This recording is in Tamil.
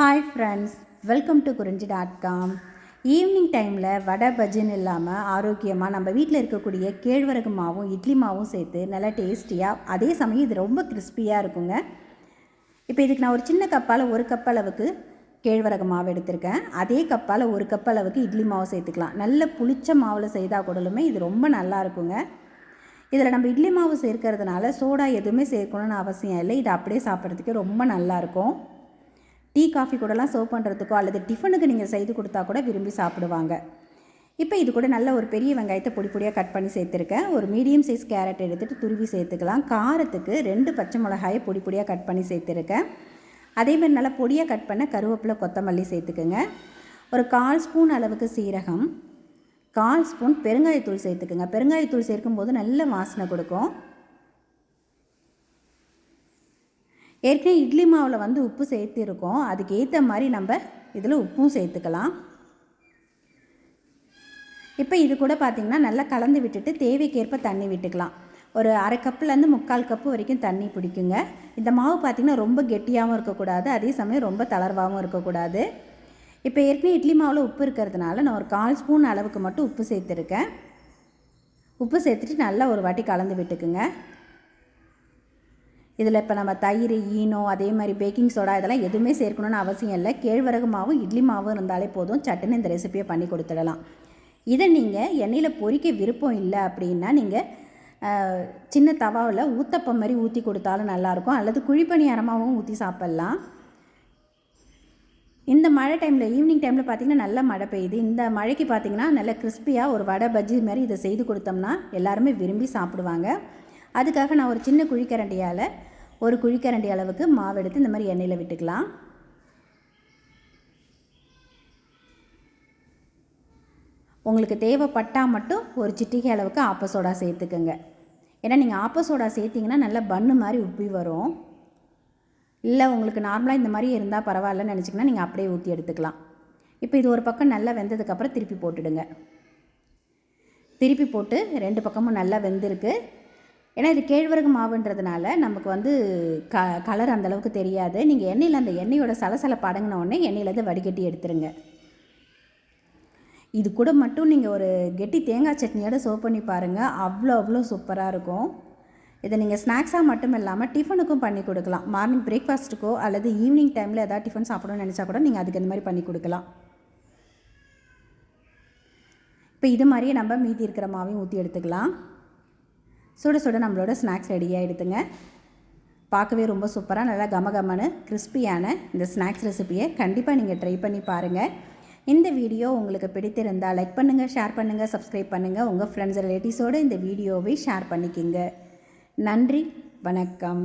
Hi friends welcome to Kurinji dot com evening டைமில் வடை பஜ்ஜின்னு இல்லாமல் ஆரோக்கியமாக நம்ம வீட்டில் இருக்கக்கூடிய கேழ்வரகு மாவும் இட்லி மாவும் சேர்த்து நல்லா டேஸ்டியாக அதே சமயம் இது ரொம்ப கிறிஸ்பியாக இருக்குங்க. இப்போ இதுக்கு நான் ஒரு சின்ன கப்பால் ஒரு கப் அளவுக்கு கேழ்வரகு மாவு எடுத்திருக்கேன். அதே கப்பால் ஒரு கப் அளவுக்கு இட்லி மாவு சேர்த்துக்கலாம். நல்ல புளிச்ச மாவில் செய்தால் கூடலுமே இது ரொம்ப நல்லா இருக்குங்க. இதில் நம்ம இட்லி மாவு சேர்க்கறதுனால சோடா எதுவுமே சேர்க்கணும்னு அவசியம் இல்லை. இது அப்படியே சாப்பிட்றதுக்கு ரொம்ப நல்லாயிருக்கும் டீ காஃபி கூடலாம் சர்வ் பண்ணுறதுக்கோ அல்லது டிஃபனுக்கு நீங்கள் செய்து கொடுத்தா கூட விரும்பி சாப்பிடுவாங்க. இப்போ இது கூட நல்ல ஒரு பெரிய வெங்காயத்தை பொடி பொடியாக கட் பண்ணி சேர்த்துருக்கேன். ஒரு மீடியம் சைஸ் கேரட் எடுத்துகிட்டு துருவி சேர்த்துக்கலாம். காரத்துக்கு ரெண்டு பச்சை மிளகாயை பொடி பொடியாக கட் பண்ணி சேர்த்துருக்கேன். அதேமாதிரி நல்லா பொடியாக கட் பண்ண கருவேப்பிலை கொத்தமல்லி சேர்த்துக்குங்க. ஒரு கால் ஸ்பூன் அளவுக்கு சீரகம் கால் ஸ்பூன் பெருங்காயத்தூள் சேர்த்துக்குங்க. பெருங்காயத்தூள் சேர்க்கும்போது நல்ல வாசனை கொடுக்கும். ஏற்கனவே இட்லி மாவில் வந்து உப்பு சேர்த்துருக்கோம். அதுக்கு ஏற்ற மாதிரி நம்ம இதில் உப்பும் சேர்த்துக்கலாம். இப்போ இது கூட பார்த்திங்கன்னா நல்லா கலந்து விட்டுட்டு தேவைக்கேற்ப தண்ணி விட்டுக்கலாம். ஒரு அரை கப்புலேருந்து முக்கால் கப்பு வரைக்கும் தண்ணி பிடிக்குங்க. இந்த மாவு பார்த்திங்கன்னா ரொம்ப கெட்டியாகவும் இருக்கக்கூடாது. அதே சமயம் ரொம்ப தளர்வாகவும் இருக்கக்கூடாது. இப்போ ஏற்கனவே இட்லி மாவில் உப்பு இருக்கிறதுனால நான் ஒரு கால் ஸ்பூன் அளவுக்கு மட்டும் உப்பு சேர்த்துருக்கேன். உப்பு சேர்த்துட்டு நல்லா ஒரு வாட்டி கலந்து விட்டுக்குங்க. இதில் இப்போ நம்ம தயிர் ஈனோ அதே மாதிரி பேக்கிங் சோடா இதெல்லாம் எதுவுமே சேர்க்கணுன்னு அவசியம் இல்லை. கேழ்வரகு மாவும் இட்லி மாவும் இருந்தாலே போதும். சட்டுன்னு இந்த ரெசிபியை பண்ணி கொடுத்துடலாம். இதை நீங்கள் எண்ணெயில் பொறிக்க விருப்பம் இல்லை அப்படின்னா நீங்கள் சின்ன தவாவில் ஊத்தப்பம் மாதிரி ஊற்றி கொடுத்தாலும் நல்லாயிருக்கும். அல்லது குழிப்பணியாரமாகவும் ஊற்றி சாப்பிட்லாம். இந்த மழை டைமில் ஈவினிங் டைமில் பார்த்திங்கன்னா நல்ல மழை பெய்யுது. இந்த மழைக்கு பார்த்திங்கன்னா நல்ல கிறிஸ்பியாக ஒரு வடை பஜ்ஜி மாதிரி இதை செய்து கொடுத்தோம்னா எல்லாருமே விரும்பி சாப்பிடுவாங்க. அதுக்காக நான் ஒரு சின்ன குழிக்கரண்டியால் ஒரு குழிக்கரண்டி அளவுக்கு மாவு எடுத்து இந்த மாதிரி எண்ணெயில் விட்டுக்கலாம். உங்களுக்கு தேவைப்பட்டால் மட்டும் ஒரு சிட்டிகை அளவுக்கு ஆப்ப சோடா சேர்த்துக்கோங்க. ஏன்னா நீங்கள் ஆப்ப சோடா சேர்த்திங்கன்னா நல்லா பன்னு மாதிரி உப்பி வரும். இல்லை உங்களுக்கு நார்மலாக இந்த மாதிரி இருந்தால் பரவாயில்லன்னு நினச்சிங்கன்னா நீங்கள் அப்படியே ஊற்றி எடுத்துக்கலாம். இப்போ இது ஒரு பக்கம் நல்லா வெந்ததுக்கப்புறம் திருப்பி போட்டுடுங்க. திருப்பி போட்டு ரெண்டு பக்கமும் நல்லா வெந்திருக்கு. ஏன்னா இது கேழ்வரகு மாவுன்றதுனால நமக்கு வந்து க கலர் அந்தளவுக்கு தெரியாது. நீங்கள் எண்ணெயில் அந்த எண்ணெயோட சலசலப்பு அடங்கின உடனே எண்ணெயிலேருந்து வடிகட்டி எடுத்துருங்க. இது கூட மட்டும் நீங்கள் ஒரு கெட்டி தேங்காய் சட்னியோட சர்வ் பண்ணி பாருங்கள் அவ்வளோ அவ்வளோ சூப்பராக இருக்கும். இதை நீங்கள் ஸ்நாக்ஸாக மட்டும் இல்லாமல் டிஃபனுக்கும் பண்ணி கொடுக்கலாம். மார்னிங் பிரேக்ஃபாஸ்ட்டுக்கோ அல்லது ஈவினிங் டைமில் எதாவது டிஃபன் சாப்பிடணும்னு நினச்சா கூட நீங்கள் அதுக்கு இந்த மாதிரி பண்ணி கொடுக்கலாம். இப்போ இது மாதிரியே நம்ம மீதி இருக்கிற மாவையும் ஊற்றி எடுத்துக்கலாம். சுட சுட நம்மளோட ஸ்நாக்ஸ் ரெடியாக எடுத்துங்க பார்க்கவே ரொம்ப சூப்பராக நல்லா கமகமனு கிறிஸ்பியான இந்த ஸ்நாக்ஸ் ரெசிப்பியை கண்டிப்பாக நீங்கள் ட்ரை பண்ணி பாருங்கள் இந்த வீடியோ உங்களுக்கு பிடித்திருந்தால் லைக் பண்ணுங்கள் ஷேர் பண்ணுங்கள் சப்ஸ்கிரைப் பண்ணுங்கள் உங்கள் ஃப்ரெண்ட்ஸ் ரிலேட்டிவ்ஸோடு இந்த வீடியோவை ஷேர் பண்ணிக்கிங்க. நன்றி வணக்கம்.